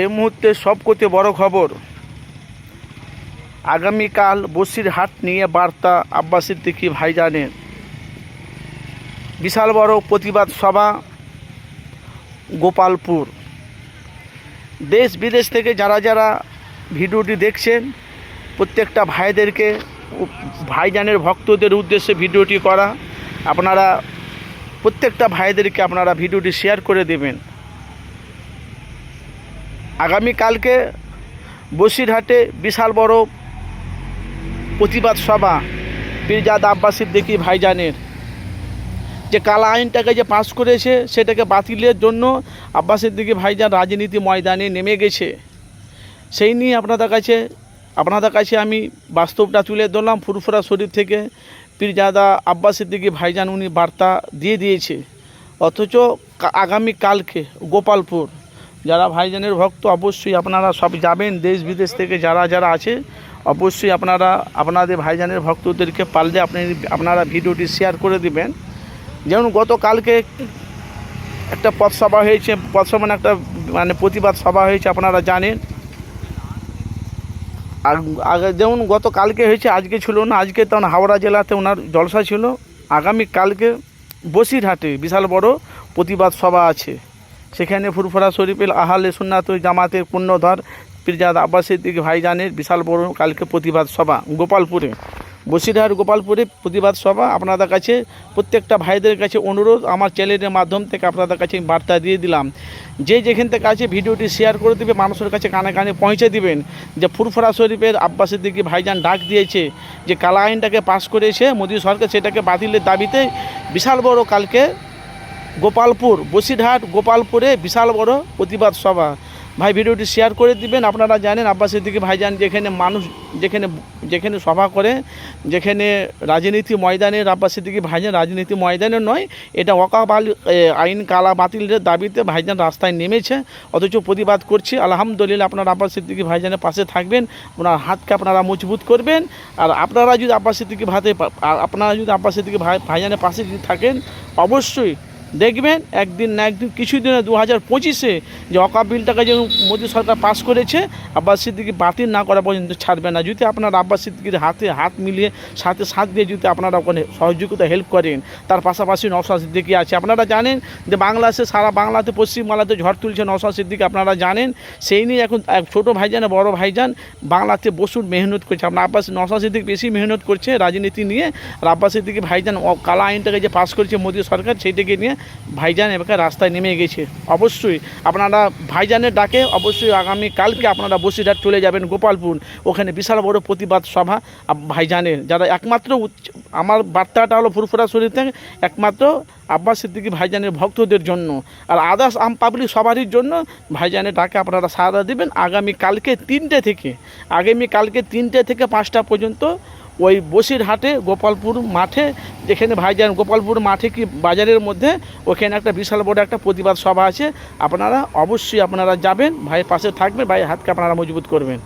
এই মুহূর্তে সবকতে বড় খবর। আগামীকাল বসিরহাট নিয়ে বার্তা আব্বাস সিদ্দিকী ভাইজানের। বিশাল বড় প্রতিবাদ সভা গোপালপুর। দেশ বিদেশ থেকে যারা যারা ভিডিওটি দেখছেন, প্রত্যেকটা ভাইদেরকে ভাইজানের ভক্তদের উদ্দেশ্যে ভিডিওটি করা। আপনারা প্রত্যেকটা ভাইদেরকে আপনারা ভিডিওটি শেয়ার করে দেবেন। আগামীকালকে বসিরহাটে বিশাল বড় প্রতিবাদ সভা পীরজাদ আব্বাস সিদ্দিকী ভাইজানের। যে কালা আইনটাকে যে পাশ করেছে, সেটাকে বাতিলের জন্য আব্বাস সিদ্দিকী ভাইজান রাজনীতি ময়দানে নেমে গেছে। সেই নিয়ে আপনাদের কাছে আপনাদের কাছে আমি বাস্তবটা তুলে ধরলাম ফুরফুরা শরীফ থেকে। পীরজাদা আব্বাস সিদ্দিকী ভাইজান উনি বার্তা দিয়ে দিয়েছে। অথচ আগামী কালকে গোপালপুর যারা ভাইজানের ভক্ত, অবশ্যই আপনারা সব যাবেন দেশ বিদেশ থেকে যারা যারা আছে, অবশ্যই আপনারা, আপনাদের ভাইজানের ভক্তদেরকে পারলে আপনি, আপনারা ভিডিওটি শেয়ার করে দিবেন। যেমন গতকালকে একটা পথসভা হয়েছে পথসভা মানে একটা মানে প্রতিবাদ সভা হয়েছে, আপনারা জানেন। আর আগে যেমন গতকালকে হয়েছে, আজকে ছিল না, আজকে তখন হাওড়া জেলাতে ওনার জলসা ছিল। আগামী কালকে বসিরহাটে বিশাল বড় প্রতিবাদ সভা আছে। সেখানে ফুরফুরা শরীফের আহালে সুন্নাত জামাতের পুণ্যধর পিরজাদ আব্বাস সিদ্দিক ভাইজানের বিশাল বড় কালকে প্রতিবাদ সভা গোপালপুরে। বসিরহাট গোপালপুরে প্রতিবাদ সভা। আপনাদের কাছে প্রত্যেকটা ভাইদের কাছে অনুরোধ, আমার চ্যানেলের মাধ্যম থেকে আপনাদের কাছে বার্তা দিয়ে দিলাম। যে যেখান থেকে আছে ভিডিওটি শেয়ার করে দেবে, মানুষের কাছে কানে কানে পৌঁছে দিবেন যে ফুরফুরা শরীফের আব্বাস সিদ্দিকী ভাইজান ডাক দিয়েছে যে কালা আইনটাকে পাশ করেছে মোদী সরকার সেটাকে বাতিলের দাবিতে বিশাল বড় কালকে গোপালপুর বসিরহাট গোপালপুরে বিশাল বড় প্রতিবাদ সভা। ভাই ভিডিওটি শেয়ার করে দিবেন আপনারা জানেন আব্বাস সিদ্দিকী ভাইজান যেখানে মানুষ যেখানে যেখানে সভা করে যেখানে রাজনীতি ময়দানের আব্বাস সিদ্দিকী ভাইজান রাজনীতি ময়দানে নয় এটা ওকাবাল এ, আইন কালা বাতিলের দাবিতে ভাইজান রাস্তায় নেমেছে অথচ প্রতিবাদ করছি। আলহামদুলিল্লাহ আপনারা আব্বাস সিদ্দিকী ভাইজানের পাশে থাকবেন ওনার হাতকে আপনারা মজবুত করবেন আর আপনারা যদি আব্বাস সিদ্দিকী ভাতে আপনারা যদি আব্বাস সিদ্দিকী ভাই ভাইজানের পাশে যদি থাকেন অবশ্যই দেখবেন একদিন না একদিন কিছুদিনে দু হাজার পঁচিশে যে অকাপ বিলটাকে যে মোদী সরকার পাস করেছে, আব্বাস সিদ্দিকি বাতিল না করা পর্যন্ত ছাড়বে না। যদি আপনারা আব্বাস সিদ্দিকির হাতে হাত মিলিয়ে, সাথে সাথ দিয়ে যদি আপনারা ওখানে সহযোগিতা হেল্প করেন, তার পাশাপাশি নওশাদ সিদ্দিকি আছে। আপনারা জানেন যে বাংলাদেশে সারা বাংলাতে পশ্চিমবাংলাতে ঝড় তুলছে নওশাদ সিদ্দিকি, আপনারা জানেন সেই নিয়ে এখন ছোটো ভাইজান বড় ভাইজান বাংলাতে বসুর মেহনত করছে। আপনার আব্বাস নওশাদ সিদ্দিক বেশি মেহনত করছে রাজনীতি নিয়ে, আর আব্বাস সিদ্দিকি ভাইজান কালা আইনটাকে যে পাস করেছে মোদী সরকার, সেইটাকে নিয়ে ভাইজান এবার রাস্তায় নেমে গেছে। অবশ্যই আপনারা ভাইজানের ডাকে অবশ্যই আগামী কালকে আপনারা বসিরহাট চলে যাবেন গোপালপুর। ওখানে বিশাল বড় প্রতিবাদ সভা ভাইজানের। যারা একমাত্র আমার বার্তাটা হলো ফুরফুরা শরীর থেকে, একমাত্র আব্বাস সিদ্দিকী ভাইজানের ভক্তদের জন্য। আর আদার্স আম পাবলিক সবারই জন্য ভাইজানের ডাকে আপনারা সাড়া দেবেন আগামী কালকে তিনটে থেকে। আগামী কালকে তিনটে থেকে পাঁচটা পর্যন্ত ওই বসির হাটে গোপালপুর মাঠে, যেখানে ভাইজান গোপালপুর মাঠে কি বাজারের মধ্যে, ওখানে একটা বিশাল বড় একটা প্রতিবাদ সভা আছে। আপনারা অবশ্যই আপনারা যাবেন ভাইয়ের পাশে থাকবেন, ভাইয়ের হাতকে আপনারা মজবুত করবেন।